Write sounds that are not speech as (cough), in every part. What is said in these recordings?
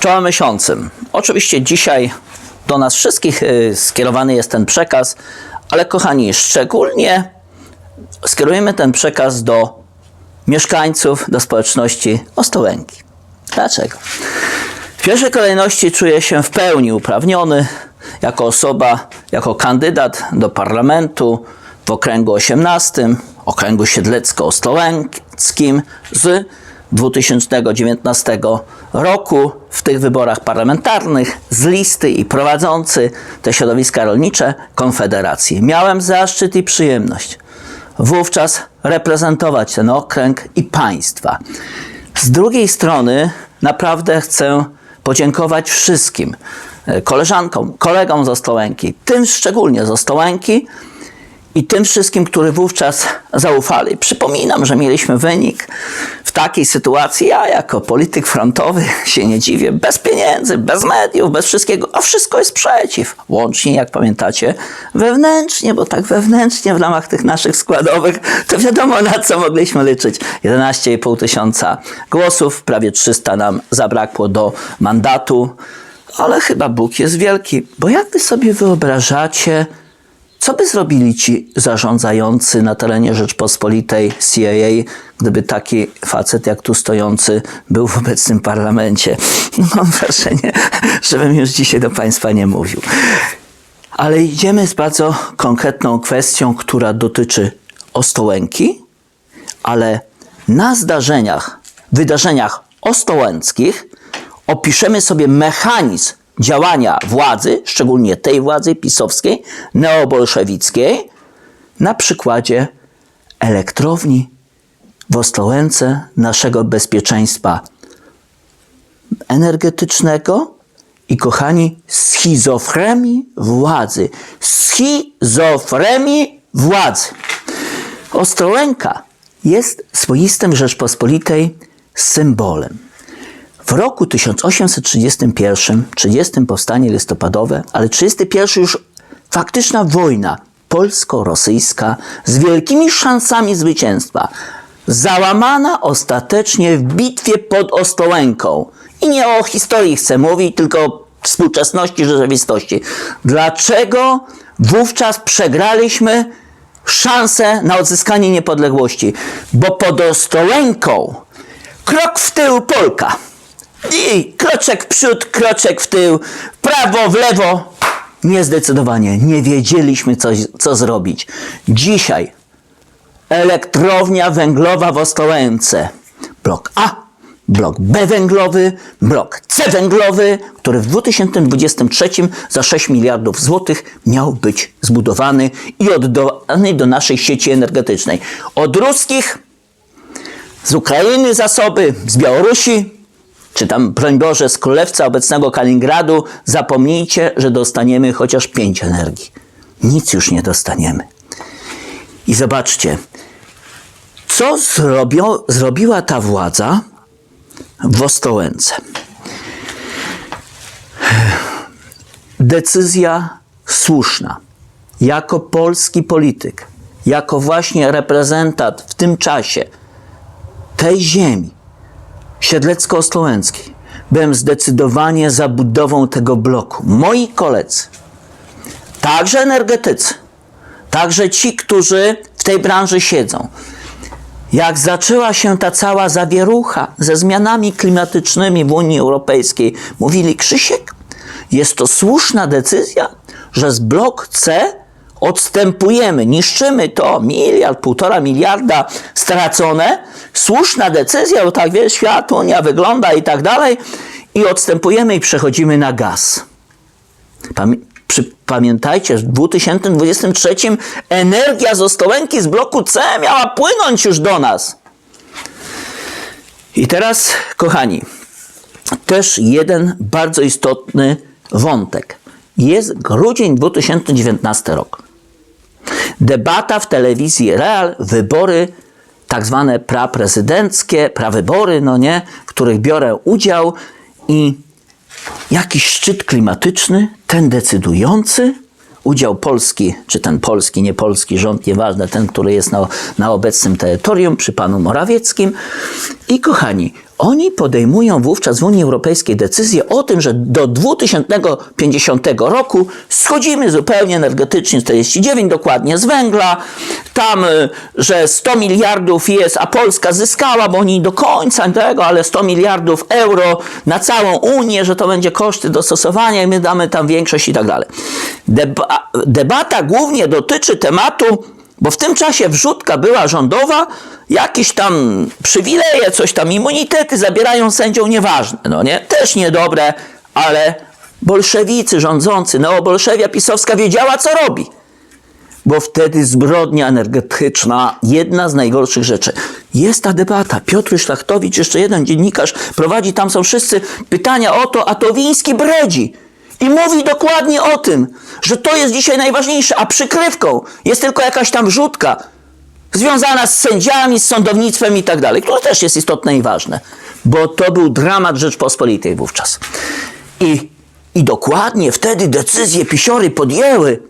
Czołem miesiącem. Oczywiście dzisiaj do nas wszystkich y, skierowany jest ten przekaz, ale kochani, szczególnie skierujemy ten przekaz do mieszkańców, do społeczności Ostołęki. Dlaczego? W pierwszej kolejności czuję się w pełni uprawniony jako osoba, jako kandydat do parlamentu w okręgu 18, okręgu siedlecko-ostołęckim z 2019 roku w tych wyborach parlamentarnych z listy i prowadzący te środowiska rolnicze Konfederacji. Miałem zaszczyt i przyjemność wówczas reprezentować ten okręg i państwa. Z drugiej strony naprawdę chcę podziękować wszystkim e, koleżankom, kolegom z Ostołęki, tym szczególnie z Ostołęki i tym wszystkim, którzy wówczas zaufali. Przypominam, że mieliśmy wynik w takiej sytuacji, ja jako polityk frontowy (laughs) się nie dziwię, bez pieniędzy, bez mediów, bez wszystkiego, a wszystko jest przeciw. Łącznie, jak pamiętacie, wewnętrznie, bo tak wewnętrznie w ramach tych naszych składowych, to wiadomo na co mogliśmy liczyć. 11,5 tysiąca głosów, prawie 300 nam zabrakło do mandatu, ale chyba Bóg jest wielki, bo jak wy sobie wyobrażacie, co by zrobili ci zarządzający na terenie Rzeczpospolitej CIA, gdyby taki facet jak tu stojący był w obecnym parlamencie? No, (laughs) mam wrażenie, żebym już dzisiaj do Państwa nie mówił. Ale idziemy z bardzo konkretną kwestią, która dotyczy Ostołęki, ale na zdarzeniach, wydarzeniach ostołęckich opiszemy sobie mechanizm działania władzy, szczególnie tej władzy pisowskiej, neobolszewickiej, na przykładzie elektrowni w Ostrołęce, naszego bezpieczeństwa energetycznego i kochani, schizofrenii władzy. Schizofrenii władzy. Ostrołęka jest swoistym Rzeczpospolitej symbolem. W roku 1831, 30 powstanie listopadowe, ale 31 już faktyczna wojna polsko-rosyjska z wielkimi szansami zwycięstwa, załamana ostatecznie w bitwie pod Ostołęką. I nie o historii chcę mówić, tylko o współczesności rzeczywistości. Dlaczego wówczas przegraliśmy szansę na odzyskanie niepodległości? Bo pod Ostołęką krok w tył Polka. I kroczek w przód, kroczek w tył, prawo, w lewo. Niezdecydowanie nie wiedzieliśmy, co, co zrobić. Dzisiaj elektrownia węglowa w Ostołęce. Blok A, blok B węglowy, blok C węglowy, który w 2023 za 6 miliardów złotych miał być zbudowany i oddany do naszej sieci energetycznej. Od ruskich, z Ukrainy zasoby, z Białorusi, czy tam, broń Boże, z królewca obecnego Kaliningradu, zapomnijcie, że dostaniemy chociaż pięć energii. Nic już nie dostaniemy. I zobaczcie, co zrobią, zrobiła ta władza w Ostołęce. Decyzja słuszna. Jako polski polityk, jako właśnie reprezentant w tym czasie tej ziemi, Siedlecko-Ostrołęckiej. Byłem zdecydowanie za budową tego bloku. Moi koledzy, także energetycy, także ci, którzy w tej branży siedzą, jak zaczęła się ta cała zawierucha ze zmianami klimatycznymi w Unii Europejskiej, mówili Krzysiek, jest to słuszna decyzja, że z blok C odstępujemy, niszczymy to, miliard, półtora miliarda stracone, słuszna decyzja, bo tak wie, świat, Unia wygląda i tak dalej, i odstępujemy i przechodzimy na gaz. Pamię pamiętajcie, w 2023 energia z Ostołęki z bloku C miała płynąć już do nas. I teraz, kochani, też jeden bardzo istotny wątek. Jest grudzień 2019 rok. Debata w telewizji Real, wybory tak zwane praprezydenckie, prawybory, no nie, w których biorę udział i jakiś szczyt klimatyczny, ten decydujący, udział Polski, czy ten polski, nie polski rząd, nieważne, ten, który jest na, na obecnym terytorium przy panu Morawieckim I kochani, oni podejmują wówczas w Unii Europejskiej decyzję o tym, że do 2050 roku schodzimy zupełnie energetycznie, 49 dokładnie z węgla, tam, y, że 100 miliardów jest, a Polska zyskała, bo oni do końca tego, ale 100 miliardów euro na całą Unię, że to będzie koszty dostosowania i my damy tam większość i tak dalej. Deba debata głównie dotyczy tematu bo w tym czasie wrzutka była rządowa, jakieś tam przywileje, coś tam, immunitety zabierają sędziom, nieważne, no nie? Też niedobre, ale bolszewicy rządzący, neobolszewia pisowska wiedziała, co robi. Bo wtedy zbrodnia energetyczna, jedna z najgorszych rzeczy. Jest ta debata. Piotr Szlachtowicz, jeszcze jeden dziennikarz, prowadzi, tam są wszyscy pytania o to, a to Wiński bredzi. I mówi dokładnie o tym, że to jest dzisiaj najważniejsze, a przykrywką jest tylko jakaś tam wrzutka związana z sędziami, z sądownictwem i tak dalej, które też jest istotne i ważne, bo to był dramat Rzeczpospolitej wówczas. I, i dokładnie wtedy decyzje pisiory podjęły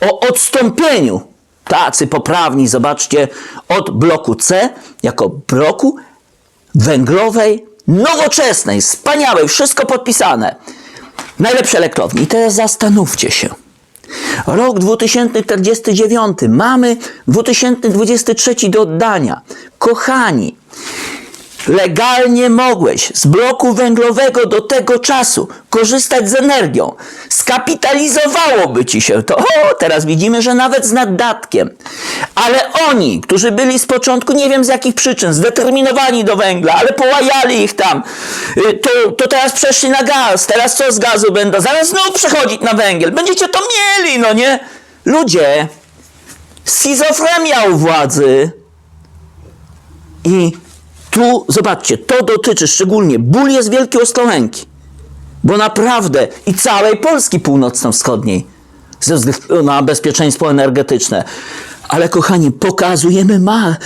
o odstąpieniu, tacy poprawni, zobaczcie, od bloku C jako bloku węglowej, nowoczesnej, wspaniałej, wszystko podpisane. Najlepsze elektrownie. I teraz zastanówcie się. Rok 2049, mamy 2023 do oddania. Kochani, legalnie mogłeś z bloku węglowego do tego czasu korzystać z energią. Skapitalizowałoby ci się to. O, teraz widzimy, że nawet z naddatkiem. Ale oni, którzy byli z początku, nie wiem z jakich przyczyn, zdeterminowani do węgla, ale połajali ich tam, y, to, to teraz przeszli na gaz. Teraz co z gazu będą? Zaraz znów przechodzić na węgiel. Będziecie to mieli, no nie? Ludzie, schizofrenia u władzy i tu, zobaczcie, to dotyczy szczególnie, ból jest wielki Ostrołęki, bo naprawdę i całej Polski północno-wschodniej ze względu na bezpieczeństwo energetyczne. Ale kochani, pokazujemy ma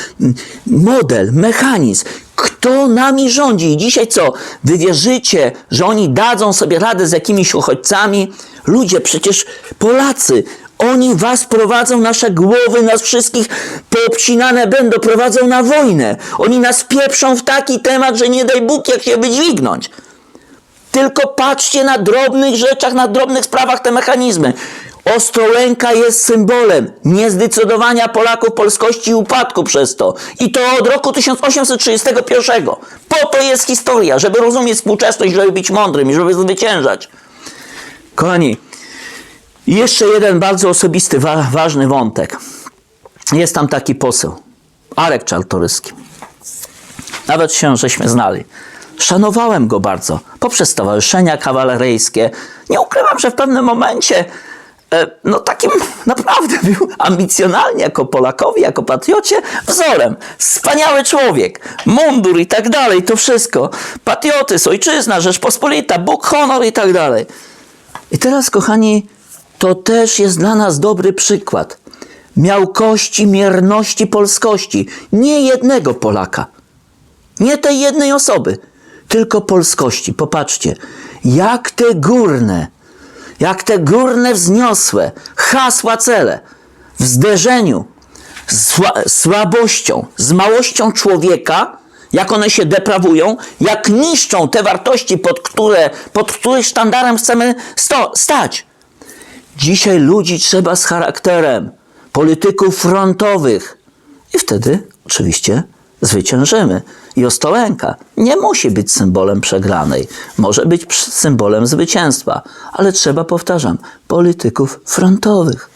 model, mechanizm, kto nami rządzi. I dzisiaj co? Wy wierzycie, że oni dadzą sobie radę z jakimiś uchodźcami? Ludzie, przecież Polacy, oni was prowadzą, nasze głowy, nas wszystkich poobcinane będą, prowadzą na wojnę. Oni nas pieprzą w taki temat, że nie daj Bóg, jak się wydźwignąć. Tylko patrzcie na drobnych rzeczach, na drobnych sprawach te mechanizmy. Ostrołęka jest symbolem niezdecydowania Polaków polskości i upadku przez to. I to od roku 1831. Po to jest historia, żeby rozumieć współczesność, żeby być mądrym i żeby zwyciężać. Kochani, jeszcze jeden bardzo osobisty, wa ważny wątek. Jest tam taki poseł, Arek Czartoryski. Nawet się żeśmy znali. Szanowałem go bardzo poprzez stowarzyszenia kawaleryjskie. Nie ukrywam, że w pewnym momencie no takim naprawdę był ambicjonalnie jako Polakowi, jako patriocie wzorem. Wspaniały człowiek, mundur i tak dalej, to wszystko. Patriotyzm, ojczyzna, Rzeczpospolita, Bóg, honor i tak dalej. I teraz, kochani, to też jest dla nas dobry przykład. Miałkości, mierności polskości. Nie jednego Polaka. Nie tej jednej osoby, tylko polskości. Popatrzcie, jak te górne, jak te górne wzniosłe hasła cele w zderzeniu z sła- słabością, z małością człowieka, jak one się deprawują, jak niszczą te wartości, pod, które, pod których sztandarem chcemy sto, stać. Dzisiaj ludzi trzeba z charakterem, polityków frontowych. I wtedy oczywiście zwyciężymy. I Ostołęka nie musi być symbolem przegranej, może być symbolem zwycięstwa, ale trzeba, powtarzam, polityków frontowych.